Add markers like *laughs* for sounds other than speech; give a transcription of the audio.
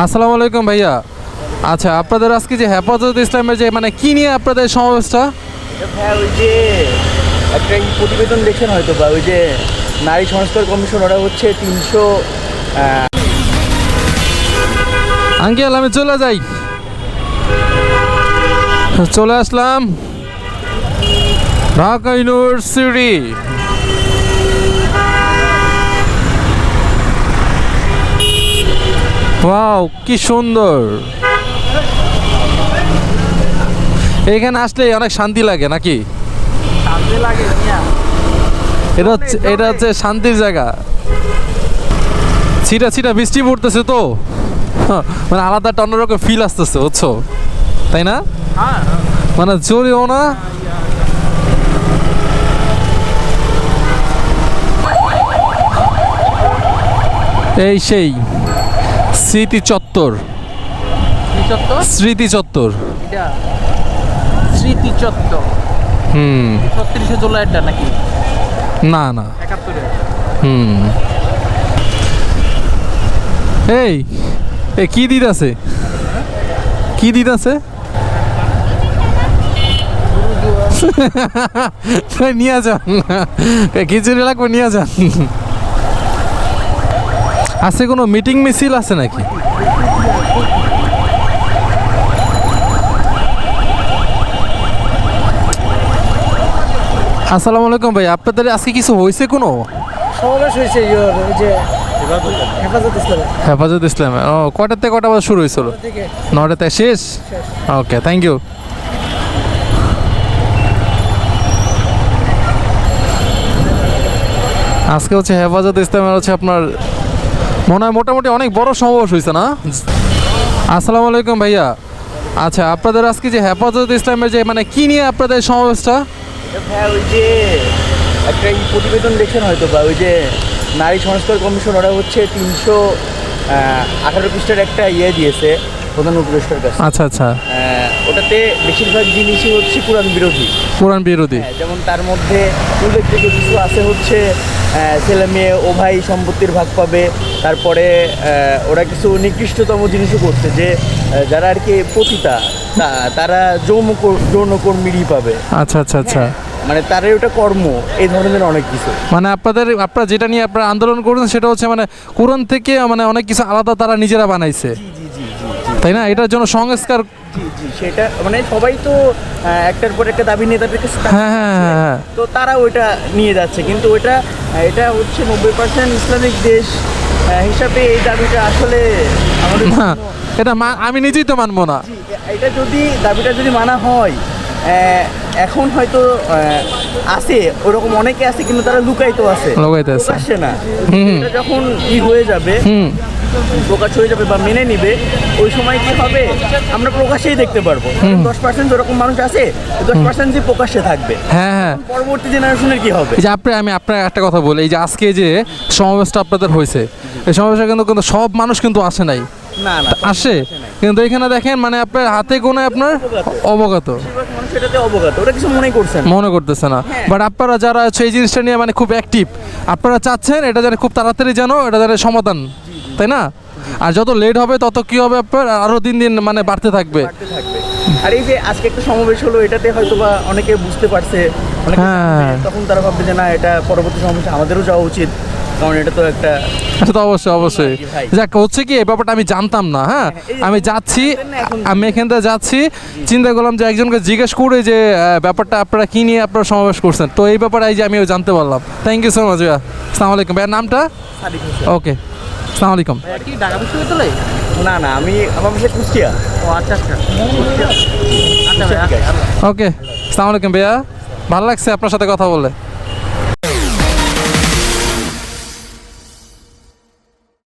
আসসালামু আলাইকুম ভাইয়া। আচ্ছা আপনাদের আজকে যে হেফাজত ইসলামের যে মানে কি নিয়ে আপনাদের সমাবেশটা? হ্যাঁ ওই যে একটা প্রতিবেদন দেখছেন হয়তো বা ওই যে নারী সংস্কার কমিশন ওরা হচ্ছে তিনশো আঙ্কেল আমি চলে যাই। চলে আসলাম ঢাকা ইউনিভার্সিটি। ওয়াও কি সুন্দর। এখানে আসলে অনেক শান্তি লাগে নাকি? শান্তি লাগে এটা হচ্ছে এটা হচ্ছে শান্তির জায়গা। ছিটা ছিটা বৃষ্টি পড়তেছে তো। হ্যাঁ, মানে আলাদা একটা অন্যরকম ফিল আসতেছে বুঝছ? তাই না? হ্যাঁ। মানে জোরেও না। এই সেই। স্মৃতি চত্বর। স্মৃতি চত্বর? স্মৃতি চত্বর। হুম। ছত্রিশে জুলাইটা নাকি? না না। একাত্তরে। হুম। এই এ কি দিত আছে কি দিত আছে *laughs* নিয়ে যান। খিচুড়ি লাগবে নিয়ে যান। আছে কোনো মিটিং মিছিল আছে নাকি? আসসালামু আলাইকুম ভাই আপনাদের আজকে কিছু হয়েছে কোনো? সমাবেশ হয়েছে যে হেফাজত ইসলামে। ও কটার থেকে কটা বাজে শুরু হয়েছিল? থেকে। নটা থেকে শেষ। ওকে থ্যাংক ইউ আজকে হচ্ছে হেফাজত ইসলামের হচ্ছে আপনার মনে হয় মোটামুটি অনেক বড় সমাবেশ হয়েছে না? আসসালামু আলাইকুম ভাইয়া। আচ্ছা আপনাদের আজকে যে হেফাজত ইসলামের যে মানে কি নিয়ে আপনাদের সমাবেশটা? হ্যাঁ ওই যে একটা এই প্রতিবেদন দেখছেন হয়তো বা ওই যে নারী সংস্কার কমিশন ওরা হচ্ছে তিনশো আঠারো পৃষ্ঠার একটা ইয়ে দিয়েছে প্রধান উপদেষ্টার কাছে। আচ্ছা আচ্ছা। আহ, ওটাতে বেশিরভাগ জিনিসই হচ্ছে কোরআন বিরোধী। কোরআন বিরোধী। হ্যাঁ, যেমন তার মধ্যে উল্লেখযোগ্য কিছু আছে হচ্ছে ছেলে মেয়ে ও ভাই সম্পত্তির ভাগ পাবে তারপরে ওরা কিছু নিকৃষ্টতম জিনিসও করছে যে যারা আর কি পতিতা তারা যৌন কর- যৌনকর্মীরই পাবে। আচ্ছা আচ্ছা আচ্ছা। মানে তারাই ওটা কর্ম এই ধরনের অনেক কিছু। মানে আপনাদের আপনারা যেটা নিয়ে আপনারা আন্দোলন করছেন সেটা হচ্ছে মানে কোরআন থেকে মানে অনেক কিছু আলাদা তারা নিজেরা বানাইছে। তাই না? এটার জন্য সংস্কার জি জি সেটা মানে সবাই তো একটার পর একটা দাবি নিয়ে তাদের কাছে হ্যাঁ হ্যাঁ হ্যাঁ হ্যাঁ। তো তারা ওইটা নিয়ে যাচ্ছে। কিন্তু ওইটা এটা হচ্ছে নব্বই পার্সেন্ট ইসলামিক দেশ হিসাবে এই দাবিটা আসলে আমাদের এটা আমি নিজেই তো মানবো না। এটা যদি দাবিটা যদি মানা হয় এখন হয়তো আছে ওরকম অনেকে আছে কিন্তু তারা লুকাইতো আছে। লুকাইতো আছে। না। যখন ই হয়ে যাবে প্রকাশ হয়ে যাবে বা মেনে নিবে ওই সময় কি হবে? আমরা প্রকাশেই দেখতে পারব। দশ পার্সেন্ট যেরকম মানুষ আছে দশ পার্সেন্ট যে প্রকাশ্যে থাকবে। হ্যাঁ হ্যাঁ। পরবর্তী জেনারেশনের কি হবে? যে আপনি আমি আপনার একটা কথা বলি এই যে আজকে যে সমাবেশটা আপনাদের হয়েছে এই সমাবেশে কিন্তু কিন্তু সব মানুষ কিন্তু আসে নাই। না না আসে? কিন্তু এখানে দেখেন মানে আপনার হাতে গোনে আপনার অবগত। এটাতে অবগত ওরা কিছু মনে করছেন মনে করতেছে না। হ্যাঁ। বাট আপনারা যারা হচ্ছে এই জিনিসটা নিয়ে মানে খুব অ্যাক্টিভ আপনারা চাচ্ছেন এটা যেন খুব তাড়াতাড়ি যেন এটা যেন সমাধান তাই না? আর যত লেট হবে তত কি হবে আপনার? আরও দিন দিন মানে বাড়তে থাকবে। আর এই যে আজকে একটা সমাবেশ হলো এটাতে হয়তো বা অনেকে বুঝতে পারছে হ্যাঁ। জানবে, তখন তারা ভাববে যে না এটা পরবর্তী সমাবেশে আমাদেরও যাওয়া উচিত। কারণ এটা তো একটা এটা তো অবশ্যই অবশ্যই। যাক হচ্ছে কি এই ব্যাপারটা আমি জানতাম না হ্যাঁ? আমি যাচ্ছি আমি এখান থেকে যাচ্ছি। চিন্তা করলাম যে একজনকে জিজ্ঞেস করে যে ব্যাপারটা আপনারা কি নিয়ে আপনারা সমাবেশ করছেন। তো এই ব্যাপারে এই যে আমি জানতে পারলাম। থ্যাংক ইউ সো মাচ ভাইয়া। আসসালামু আলাইকুম। ভাইয়ার নামটা? ওকে আসসালামু আলাইকুম। কি ঢাকা বিশ্ববিদ্যালয়? না না আমি আমার বাসা কুষ্টিয়া। ও আচ্ছা আচ্ছা। কুষ্টিয়া। আচ্ছা ওকে আসসালামু আলাইকুম ভাইয়া। ভালো লাগছে আপনার সাথে কথা বলে?